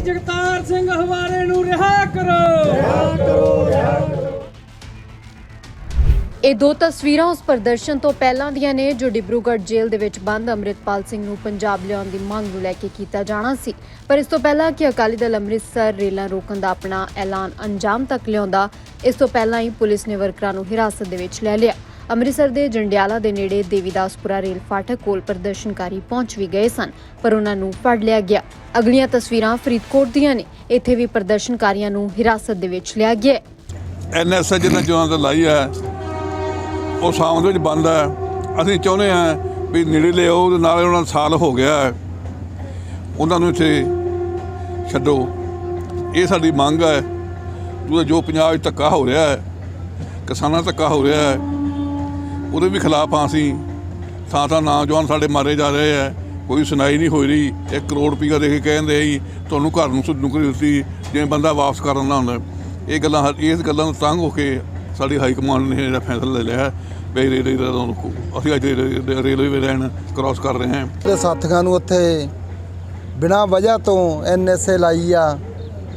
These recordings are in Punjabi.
ਭਾਈ ਜਗਤਾਰ ਸਿੰਘ ਹਵਾਰੇ ਨੂੰ ਰਿਹਾ ਕਰੋ। ਇਹ ਦੋ ਤਸਵੀਰਾਂ ਉਸ ਪ੍ਰਦਰਸ਼ਨ ਤੋਂ ਪਹਿਲਾਂ ਦੀਆਂ ਨੇ, ਜੋ ਡਿਬਰੂਗੜ੍ਹ ਜੇਲ੍ਹ ਦੇ ਵਿੱਚ ਬੰਦ ਅੰਮ੍ਰਿਤਪਾਲ ਸਿੰਘ ਨੂੰ ਪੰਜਾਬ ਲਿਆਉਣ ਦੀ ਮੰਗ ਨੂੰ ਲੈ ਕੇ ਕੀਤਾ ਜਾਣਾ ਸੀ। ਪਰ ਇਸ ਤੋਂ ਪਹਿਲਾਂ ਕਿ ਅਕਾਲੀ ਦਲ ਅੰਮ੍ਰਿਤਸਰ ਰੇਲਾਂ ਰੋਕਣ ਦਾ ਆਪਣਾ ਐਲਾਨ ਅੰਜਾਮ ਤੱਕ ਲਿਆਉਂਦਾ, ਇਸ ਤੋਂ ਪਹਿਲਾਂ ਹੀ ਪੁਲਿਸ ਨੇ ਵਰਕਰਾਂ ਨੂੰ ਹਿਰਾਸਤ ਦੇ ਵਿੱਚ ਲੈ ਲਿਆ। ਅੰਮ੍ਰਿਤਸਰ ਦੇ ਜੰਡਿਆਲਾ ਦੇ ਨੇੜੇ ਦੇਵੀਦਾਸਪੁਰਾ ਰੇਲ ਫਾਟਕ ਕੋਲ ਪ੍ਰਦਰਸ਼ਨਕਾਰੀ ਪਹੁੰਚ ਵੀ ਗਏ ਸਨ, ਪਰ ਉਹਨਾਂ ਨੂੰ ਫੜ ਲਿਆ ਗਿਆ। ਅਗਲੀਆਂ ਤਸਵੀਰਾਂ ਫਰੀਦਕੋਟ ਦੀਆਂ ਨੇ। ਇੱਥੇ ਵੀ ਪ੍ਰਦਰਸ਼ਨਕਾਰੀਆਂ ਨੂੰ ਹਿਰਾਸਤ ਦੇ ਵਿੱਚ ਲਿਆ ਗਿਆ ਹੈ। ਐਨਐਸਏ ਜਿਹਨਾਂ ਜਵਾਨ ਤੇ ਲਾਈ ਹੈ, ਉਹ ਸ਼ਾਮ ਦੇ ਵਿੱਚ ਬੰਦ ਹੈ। ਅਸੀਂ ਚਾਹੁੰਦੇ ਹਾਂ ਵੀ ਨੇੜੇ ਲਿਆਓ ਨਾਲ ਉਹਨਾਂ ਦਾ ਸਾਲ ਹੋ ਗਿਆ ਹੈ। ਉਹਨਾਂ ਨੂੰ ਇੱਥੇ ਛੱਡੋ। ਇਹ ਸਾਡੀ ਮੰਗ ਹੈ। ਜੋ ਪੰਜਾਬ ਵਿੱਚ ਧੱਕਾ ਹੋ ਰਿਹਾ ਹੈ, ਕਿਸਾਨਾਂ ਧੱਕਾ ਹੋ ਰਿਹਾ ਹੈ ਉਹਦੇ ਵੀ ਖਿਲਾਫ ਹਾਂ ਅਸੀਂ। ਥਾਂ ਥਾਂ ਨੌਜਵਾਨ ਸਾਡੇ ਮਾਰੇ ਜਾ ਰਹੇ ਹੈ ਕੋਈ ਸੁਣਾਈ ਨਹੀਂ ਹੋ ਰਹੀ। 1 ਕਰੋੜ ਰੁਪਈਆ ਦੇ ਕੇ ਕਹਿੰਦੇ ਜੀ ਤੁਹਾਨੂੰ ਘਰ ਨੂੰ ਨੌਕਰੀ ਦਿੱਤੀ ਜੇ ਬੰਦਾ ਵਾਪਸ ਕਰਨ ਦਾ ਹੁੰਦਾ ਇਹ ਗੱਲਾਂ ਹਰ- ਇਸ ਗੱਲਾਂ ਨੂੰ ਤੰਗ ਹੋ ਕੇ ਸਾਡੀ ਹਾਈ ਕਮਾਂਡ ਨੇ ਜਿਹੜਾ ਫੈਸਲਾ ਲੈ ਲਿਆ ਹੈ ਵੀ ਰੇਲਵੇ ਦਾ ਰੁਕੋ। ਅਸੀਂ ਅੱਜ ਰੇਲਵੇ ਲਾਈਨ ਕ੍ਰਾਸ ਕਰ ਰਹੇ ਹਾਂ। ਤੇ ਸਾਥੀਆਂ ਨੂੰ ਉੱਥੇ ਬਿਨਾਂ ਵਜ੍ਹਾ ਤੋਂ ਐਨਐਸਏ ਲਾਈ ਆ,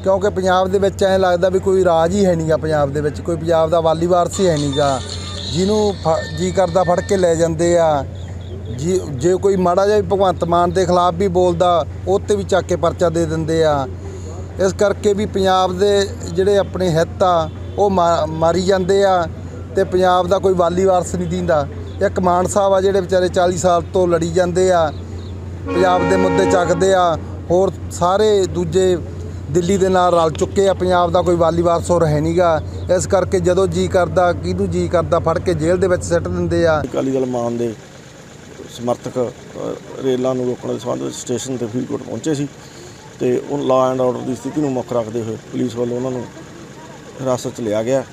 ਕਿਉਂਕਿ ਪੰਜਾਬ ਦੇ ਵਿੱਚ ਐਂ ਲੱਗਦਾ ਵੀ ਕੋਈ ਰਾਜ ਹੀ ਹੈ ਨਹੀਂਗਾ ਪੰਜਾਬ ਦੇ ਵਿੱਚ। ਕੋਈ ਪੰਜਾਬ ਦਾ ਵਾਲੀ ਵਾਰਸ ਹੀ ਹੈ ਨਹੀਂਗਾ ਜਿਹਨੂੰ ਫ- ਜੀ ਕਰਦਾ ਫੜ ਕੇ ਲੈ ਜਾਂਦੇ ਆ। ਜੀ, ਜੇ ਕੋਈ ਮਾੜਾ ਜਿਹਾ ਭਗਵੰਤ ਮਾਨ ਦੇ ਖਿਲਾਫ ਵੀ ਬੋਲਦਾ ਉਹ 'ਤੇ ਵੀ ਚੱਕ ਕੇ ਪਰਚਾ ਦੇ ਦਿੰਦੇ ਆ। ਇਸ ਕਰਕੇ ਵੀ ਪੰਜਾਬ ਦੇ ਜਿਹੜੇ ਆਪਣੇ ਹਿੱਤ ਆ, ਉਹ ਮਾ- ਮਾਰੀ ਜਾਂਦੇ ਆ ਤੇ ਪੰਜਾਬ ਦਾ ਕੋਈ ਵਾਲੀ ਵਾਰਸ ਨਹੀਂ ਦਿੰਦਾ। ਇੱਕ ਮਾਨ ਸਾਹਿਬ ਆ ਜਿਹੜੇ ਵਿਚਾਰੇ 40 ਸਾਲ ਤੋਂ ਲੜੀ ਜਾਂਦੇ ਆ, ਪੰਜਾਬ ਦੇ ਮੁੱਦੇ ਚੱਕਦੇ ਆ, ਹੋਰ ਸਾਰੇ ਦੂਜੇ ਦਿੱਲੀ ਦੇ ਨਾਲ ਰਲ ਚੁੱਕੇ ਆ, ਪੰਜਾਬ ਦਾ ਕੋਈ ਵਾਲੀ ਵਾਰਸ ਹੋਰ ਹੈ ਨਹੀਂਗਾ ਇਸ ਕਰਕੇ ਜਦੋਂ ਜੀ ਕਰਦਾ, ਕਿਹਨੂੰ ਜੀ ਕਰਦਾ, ਫੜ ਕੇ ਜੇਲ੍ਹ ਦੇ ਵਿੱਚ ਸਿੱਟ ਦਿੰਦੇ ਆ। ਅਕਾਲੀ ਦਲ ਮਾਨ ਦੇ ਸਮਰਥਕ ਰੇਲਾਂ ਨੂੰ ਰੋਕਣ ਦੇ ਸੰਬੰਧ ਵਿੱਚ ਸਟੇਸ਼ਨ ਤੇ ਫਰੀਦਕੋਟ ਪਹੁੰਚੇ ਸੀ ਤੇ ਉਹ ਲਾ ਐਂਡ ਆਰਡਰ ਦੀ ਸਥਿਤੀ ਨੂੰ ਮੁੱਖ ਰੱਖਦੇ ਹੋਏ ਪੁਲਿਸ ਵੱਲੋਂ ਉਹਨਾਂ ਨੂੰ ਹਿਰਾਸਤ 'ਚ ਲਿਆ ਗਿਆ।